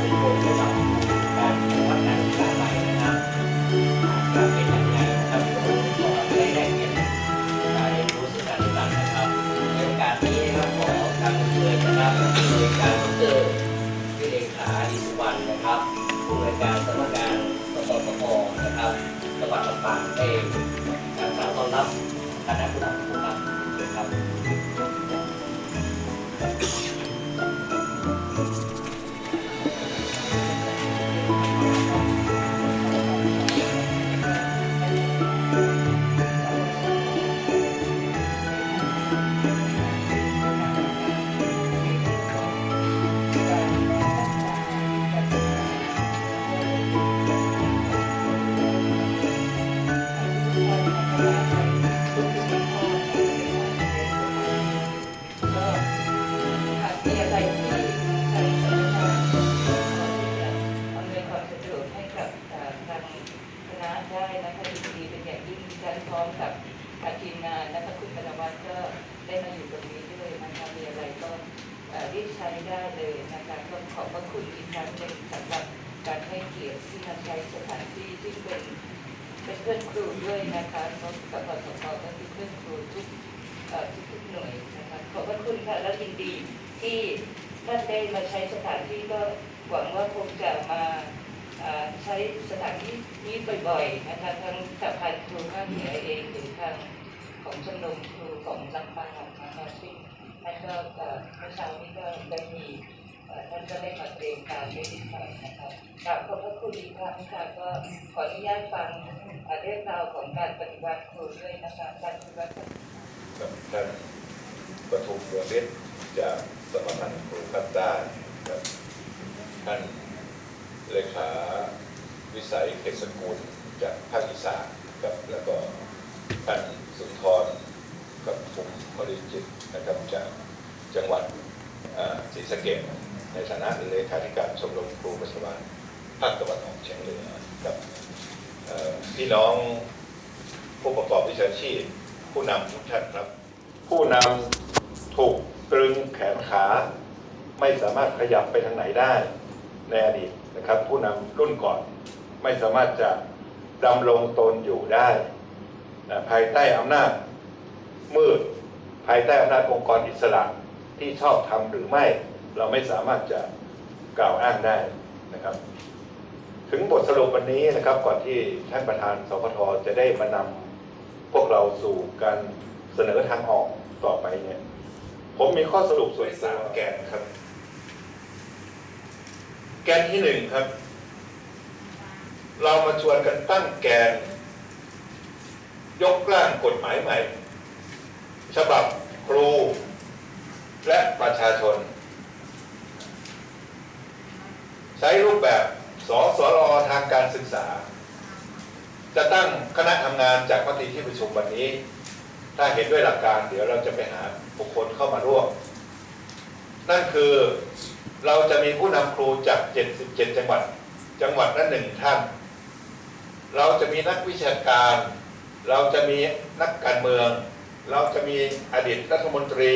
ประโยชน์การวัดนะครับการเป็นยังไงนะครัก็ได้การผู้ซึ่งกันนะครับในโอกาสนี้นะครับขอกรารเชิญนะครับโดยการดรวิเลขาดิสุวรนะครับผู้อำนวารสำนักงานกสชนะครับจังหวัดลำางได้การสาวต้อนรับคณะผู้นำทุกท่านครับ ด้วยนะคะเพราะกับปสปก็คือเพื่อนครูทุกทุกหน่วยนะคะขอบพระคุณค่ะและยินดีที่ท่านได้มาใช้สถานที่ก็หวังว่าคงจะมาใช้สถานที่นี้บ่อยๆนะคะทั้งสถานครูภาคเหนือเองหรือทางของชมรมครูของลำปางนะคะซึ่งท่านก็เมื่อเช้านี้ก็ได้มีท่านก็ได้มาเตรียมการไว้นิดหน่อยนะคะกราบขอบพระคุณอีกครั้งค่ะก็ขออนุญาตฟังอ่า เรื่องราวของการปฏิบัติครูด้วยนะคะการปฏิบัติกับท่านปทุมเมืองฤทธิ์จากสมาพันธ์ครูภาคใต้กับท่านเลขาวิสัยเขตสกุลจากภาคอีสานกับแล้วก็ท่านสุนทรกับภูมิบริจิตนะครับจากจังหวัดศรีสะเกษในฐานะเลขาธิการชมรมครูปัจจุบันภาคตะวันออกเฉียงเหนือกับ พี่น้องผู้ประกอบวิชาชีพ ผู้นำทุกท่านครับ ผู้นำถูกตรึงแขนขา ไม่สามารถขยับไปทางไหนได้ในอดีตนะครับ ผู้นำรุ่นก่อนไม่สามารถจะดำรงตนอยู่ได้นะภายใต้อำนาจมืด ภายใต้องค์องค์กรอิสระที่ชอบทำหรือไม่ เราไม่สามารถจะกล่าวอ้างได้นะครับ ถึงบทสรุปวันนี้นะครับ ก่อนที่ท่านประธานสพทจะได้มานำพวกเราสู่การเสนอทางออกต่อไปเนี่ย ผมมีข้อสรุปส่วนสามแกนครับ แกนที่หนึ่งครับ เรามาชวนกันตั้งแกน ยกร่างกฎหมายใหม่ ฉบับครู และประชาชน ใช้รูปแบบ สสรทางการศึกษา จะตั้งคณะทำงานจากมติที่ประชุมวันนี้ ถ้าเห็นด้วยหลักการ เดี๋ยวเราจะไปหาบุคคลเข้ามาร่วม นั่นคือเราจะมีผู้นำครูจาก 77 จังหวัด จังหวัดละหนึ่งท่าน เราจะมีนักวิชาการ เราจะมีนักการเมือง เราจะมีอดีตรัฐมนตรี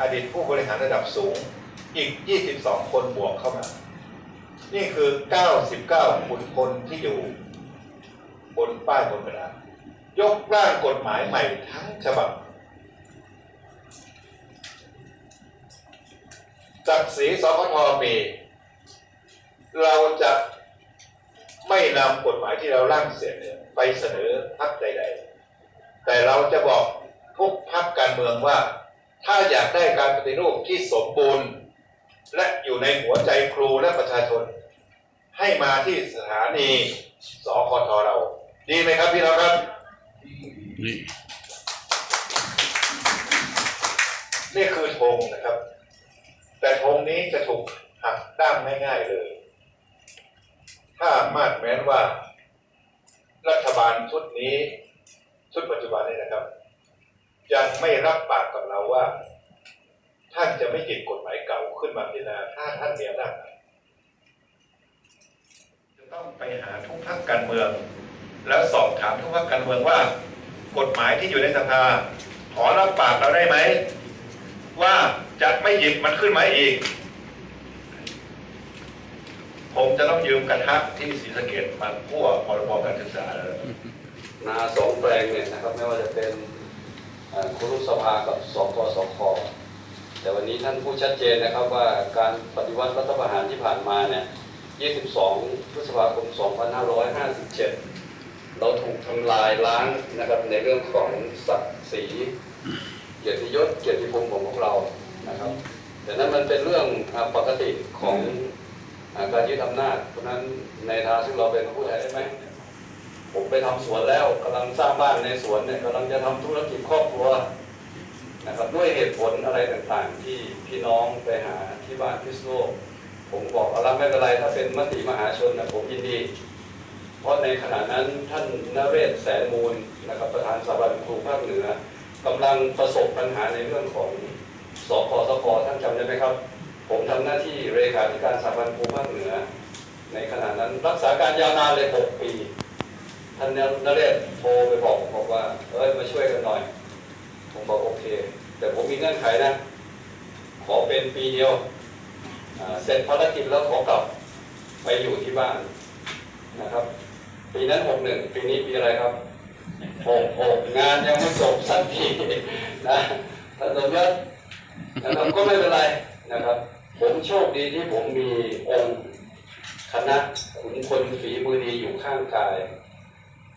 อดีตผู้บริหารระดับสูง อีก 22 คนบวกเข้ามา นี่คือ 99ขุนพลที่อยู่ บนป้ายบนกระดาษยกร่างกฎหมายใหม่ทั้งฉบับศักดิ์ศรีสพทมีเราจะไม่นำกฎหมายที่เราร่างเสร็จเนี่ยไปเสนอพรรคใด ๆ แต่เราจะบอกทุกพรรคการเมืองว่า ถ้าอยากได้การปฏิรูปที่สมบูรณ์ และอยู่ในหัวใจครูและประชาชน ให้มาที่สถานีสคทเรา ดีไหมครับพี่น้องครับ นี่นี่คือธงนะครับ แต่ธงนี้จะถูกหักด้ามง่ายๆเลย ถ้ามาดแม้นว่า รัฐบาลชุดนี้ ชุดปัจจุบันนี้นะครับ ยังไม่รับปากกับเราว่า ท่านจะไม่หยิบกฎหมายเก่าขึ้นมาพิจารณาถ้าท่านมีอำนาจจะต้องไปหาทุกพรรคการเมือง แล้วสอบถามทุกพรรคการเมืองว่า กฎหมายที่อยู่ในสภาขอรับปากเราได้ไหม ว่าจะไม่หยิบมันขึ้นมาอีก ผมจะต้องยืมกระทะที่ศรีสะเกดมาพั่วพรบการศึกษาแล้วนาสองแปลงเนี่ยนะครับไม่ว่าจะเป็นครุสภากับสกสค แต่วันนี้ท่านพูดชัดเจนนะครับว่าการปฏิวัติรัฐประหารที่ผ่านมาเนี่ย 22 พฤษภาคม 2557 เราถูกทำลายล้างนะครับในเรื่องของศักดิ์ศรีเกียรติยศเกียรติภูมิของพวกเรานะครับ แต่นั้นมันเป็นเรื่องปกติของการยึดอำนาจ เพราะฉะนั้นในทางซึ่งเราเป็นผู้แทนได้ไหมผมไปทำสวนแล้วกำลังสร้างบ้านในสวนเนี่ยกำลังจะทำธุรกิจครอบครัว นะครับด้วยเหตุผลอะไรต่างๆ ที่พี่น้องไปหาที่บ้านพิษโลก ผมบอกเอาละไม่เป็นไรถ้าเป็นมติมหาชนนะผมยินดี เพราะในขณะนั้นท่านนเรศแสนมูลนะครับประธานสภาครูภาคเหนือกำลังประสบปัญหาในเรื่องของสคสคท่านจำได้ไหมครับ ผมทำหน้าที่เลขาธิการสภาครูภาคเหนือ ในขณะนั้นรักษาการยาวนานเลย6ปี ท่านนเรศโทรไปบอกผมบอกว่าเอ้ยมาช่วยกันหน่อย ผมบอกโอเค แต่ผมมีเงื่อนไขนะ ขอเป็นปีเดียวเสร็จภารกิจแล้วขอกลับไปอยู่ที่บ้านนะครับ ปีนั้นหกหนึ่งปีนี้ปีอะไรครับหกหกงานยังไม่จบสักทีนะท่านสมยศนะครับก็ไม่เป็นไรนะครับ ผมโชคดีที่ผมมีองค์คณะขุนพลฝีมือดีอยู่ข้างกาย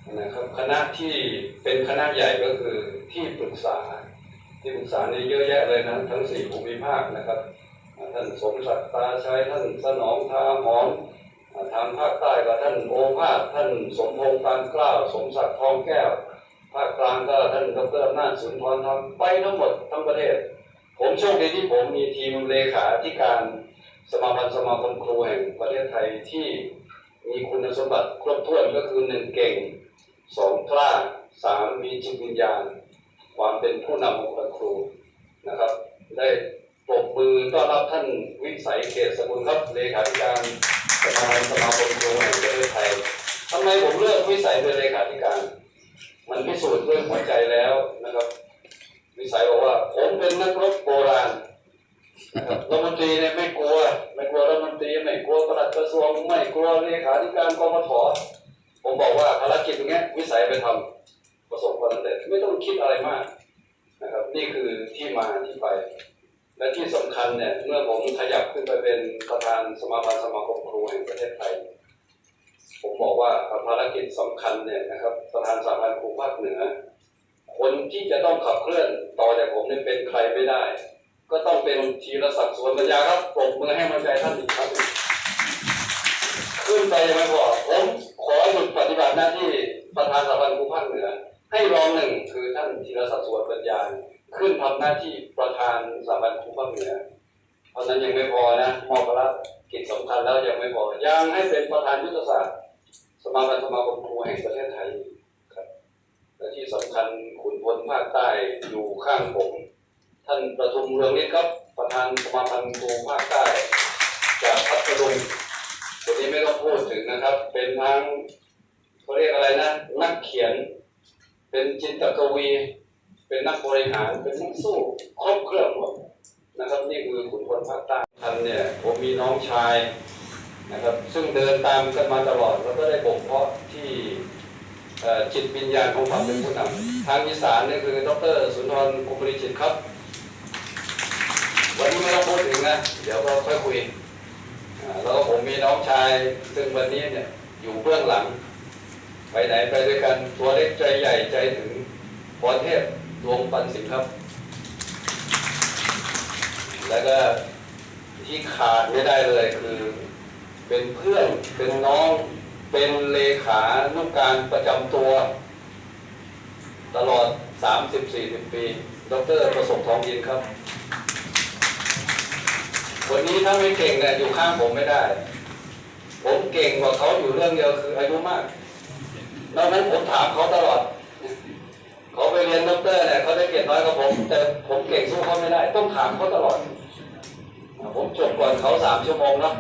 นะครับคณะที่เป็นคณะใหญ่ก็คือที่ปรึกษา ที่ปรึกษาเนี่ยเยอะแยะเลยนะทั้งสี่ภูมิภาคนะครับท่านสมศักดิ์ตาชัยท่านสนองทาหอนอ่าทางภาคใต้ก็ท่านโอภาสท่านสมพงษ์ปานกล้าวสมศักดิ์ทองแก้ว ภาคกลางก็ท่านดรอำนาจสุนทรทำไปทั้งหมดทั้งประเทศ ผมโชคดีที่ผมมีทีมเลขาธิการสมาพันธ์สมาคมครูแห่งประเทศไทยที่มีคุณสมบัติครบถ้วนก็คือหนึ่งเก่ง สองกล้าสามมีจิตวิญญาณ ความเป็นผู้นำของคุณครูนะครับ ได้ปรบมือต้อนรับท่านวิสัยเขตสมุนครับเลขาธิการสมาคมสมาคมครูแห่งประเทศไทยทำไมผมเลือกวิสัยเป็นเลขาธิการ มันพิสูจน์ด้วยหัวใจแล้วนะครับ วิสัยบอกว่าผมเป็นนักรบโบราณครับรัฐมนตรีเนี่ยไม่กลัว ไม่กลัวรัฐมนตรีไม่กลัวปลัดกระทรวงไม่กลัวเลขาธิการกรมท ผมบอกว่าภารกิจตรงนี้วิสัยไปทำประสบความสำเร็จไม่ต้องคิดอะไรมากนะครับ นี่คือที่มาที่ไป และที่สำคัญเนี่ยเมื่อผมขยับขึ้นไปเป็นประธานสมาพันธ์สมาคมครูแห่งประเทศไทย ผมบอกว่าภารกิจสำคัญเนี่ยนะครับประธานสาพันธ์ครูภาคเหนือ คนที่จะต้องขับเคลื่อนต่อจากผมเนี่ยเป็นใครไม่ได้ ก็ต้องเป็นธีรศักดิ์สวนปัญญาครับปรบมือให้กำลังใจท่านอีกครั้งหนึ่งขึ้นไปยังไม่พอผม คือท่านธีรศักดิ์สวนปัญญาขึ้นทำหน้าที่ประธานสภาครูภาคเหนือเพราะฉะนั้นยังไม่พอนะมอบภาระกิจสำคัญแล้วยังไม่พอยังให้เป็นประธานยุทธศาสตร์ สมาพันธ์สมาคมครูแห่งประเทศไทยครับและที่สำคัญขุนพลภาคใต้อยู่ข้างผม ท่านประทุมเรืองฤทธิ์ครับ ประธานสมาพันธ์ครูภาคใต้จากพัทลุงคนนี้ไม่ต้องพูดถึงนะครับ เป็นทั้งเขาเรียกอะไรนะ นักเขียน เป็นจินตกวี เป็นนักบริหาร เป็นนักสู้ ครบเครื่องหมดนะครับนี่คือขุนพลภาคใต้ท่านเนี่ยผมมีน้องชายนะครับซึ่งเดินตามกันมาตลอด แล้วก็ได้บ่มเพาะที่จิตวิญญาณของความเป็นผู้นำทางอีสานนี่คือดรสุนทรภูมิจิตครับ วันนี้ไม่ต้องพูดถึงนะ เดี๋ยวก็ค่อยคุยแล้วก็ผมมีน้องชายซึ่งวันนี้เนี่ยอยู่เบื้องหลัง ไปไหนไปด้วยกันตัวเล็กใจใหญ่ใจถึงพรเทพดวงปันสิงห์ครับ แล้วก็ที่ขาดไม่ได้เลยคือ เป็นเพื่อนเป็นน้องเป็นเลขานุการประจำตัว ตลอด 30-40 ปี ดรประสบทองยินครับวันนี้ถ้าไม่เก่งเนี่ยอยู่ข้างผมไม่ได้ ผมเก่งกว่าเขาอยู่เรื่องเดียวคืออายุมาก ดังนั้นผมถามเขาตลอดเขาไปเรียนด็อกเตอร์เนี่ยเขาได้เกียรติน้อยกว่าผม แต่ผมเก่งสู้เขาไม่ได้ ต้องถามเขาตลอด ผมจบก่อนเขาสามชั่วโมงเนาะ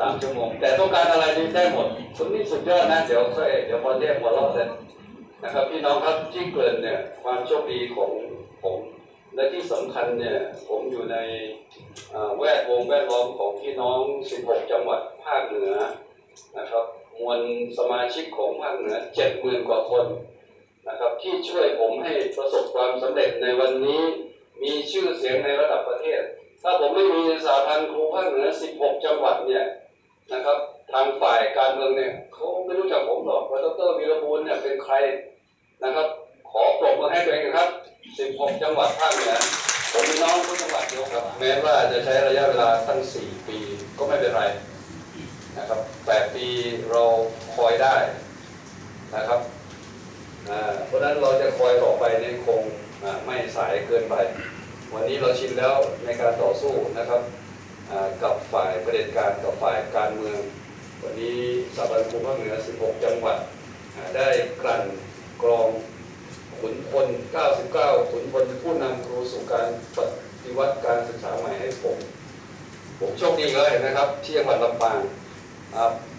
สามชั่วโมง แต่ต้องการอะไรนี่ได้หมดคนนี้สุดยอดนะ เดี๋ยวค่อยเดี๋ยวพอเรียกหัวเราะเลยนะครับพี่น้องครับที่เกริ่นเนี่ยความโชคดีของผมและที่สำคัญเนี่ยผมอยู่ในแวดวงแวดล้อมของพี่น้อง 16 จังหวัดภาคเหนือนะครับ มวลสมาชิกของภาคเหนือ70,000กว่าคนนะครับที่ช่วยผมให้ประสบความสำเร็จในวันนี้ มีชื่อเสียงในระดับประเทศ ถ้าผมไม่มีสาพันธ์ครูภาคเหนือ 16 จังหวัดเนี่ยนะครับ ทางฝ่ายการเมืองเนี่ยเขาไม่รู้จักผมหรอกว่าดรวีรบูลเนี่ยเป็นใครนะครับ ขอปรบมือให้ตัวเองนะครับ 16 จังหวัดภาคเหนือผมมีน้องทุกจังหวัดเดียวครับ แม้ว่าจะใช้ระยะเวลาตั้ง 4 ปีก็ไม่เป็นไร นะครับ8ปีเราคอยได้นะครับเพราะฉะนั้นเราจะคอยต่อไปในยคงไม่สายเกินไป วันนี้เราชินแล้วในการต่อสู้นะครับกับฝ่ายประเด็จการกับฝ่ายการเมือง วันนี้สถาบันภูมิภาคเหนือ 16 จังหวัด ได้กลั่นกรองขุนพล 99 ขุนพลผู้นำครูสู่การปฏิวัติการศึกษาใหม่ให้ผม ผมโชคดีเลยนะครับที่จังหวัดลำปาง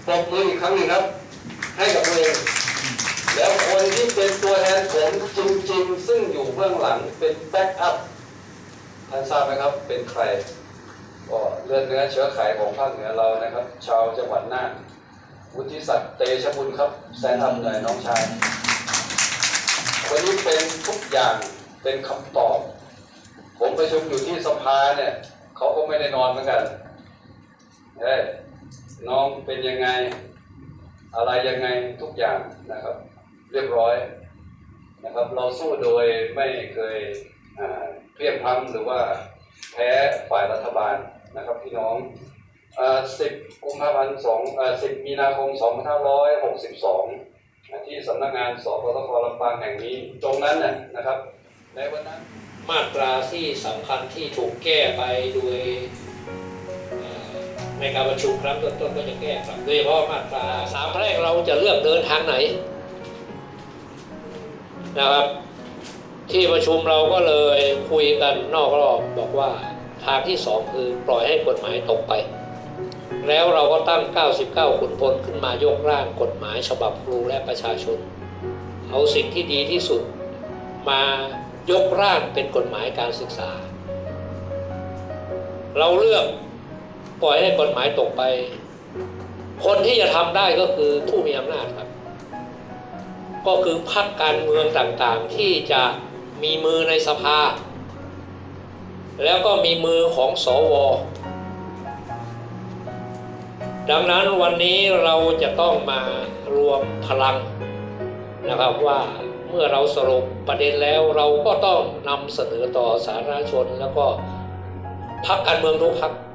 ปรบมืออีกครั้งหนึ่งครับ ให้กับตัวเองแล้วคนที่เป็นตัวแทนผมจริงๆ ซึ่งอยู่เบื้องหลังเป็นแบ็กอัพท่านทราบไหมครับ เป็นใครก็เลือดเนื้อเชื้อไขของภาคเหนือเรานะครับ ชาวจังหวัดน่านวุฒิศักดิ์เตชะบุญครับแซนทำหน่อยน้องชายคนนี้เป็นทุกอย่างเป็นคำตอบ ผมประชุมอยู่ที่สภาเนี่ยเขาก็ไม่ได้นอนเหมือนกันเฮ้ย น้องเป็นยังไง อะไรยังไงทุกอย่างนะครับ เรียบร้อยนะครับ เราสู้โดยไม่เคยเพรียงพล้ำหรือว่าแพ้ฝ่ายรัฐบาลนะครับพี่น้องสิบกุมภาพันธ์สองสิบมีนาคมสองพันห้าร้อยหกสิบสองที่สำนักงานสปตคลำปางแห่งนี้ ตรงนั้นน่ะนะครับ ในวันนั้นมาตราที่สำคัญที่ถูกแก้ไปโดย ในการประชุมครั้งต้นๆก็จะแก้กลับโดยเฉพาะมาตราสามแรกเราจะเลือกเดินทางไหนนะครับ ที่ประชุมเราก็เลยคุยกันนอกรอบบอกว่าทางที่สองคือปล่อยให้กฎหมายตกไป แล้วเราก็ตั้ง 99 ขุนพลขึ้นมายกร่างกฎหมายฉบับครูและประชาชน เอาสิ่งที่ดีที่สุดมายกร่างเป็นกฎหมายการศึกษา เราเลือก ปล่อยให้กฎหมายตกไป คนที่จะทำได้ก็คือผู้มีอำนาจครับ ก็คือพรรคการเมืองต่างๆที่จะมีมือในสภา แล้วก็มีมือของสวดังนั้นวันนี้เราจะต้องมารวมพลังนะครับว่าเมื่อเราสรุปประเด็นแล้วเราก็ต้องนำเสนอต่อสาธารณชน แล้วก็พรรคการเมืองทุกพรรคเป็นเป็นก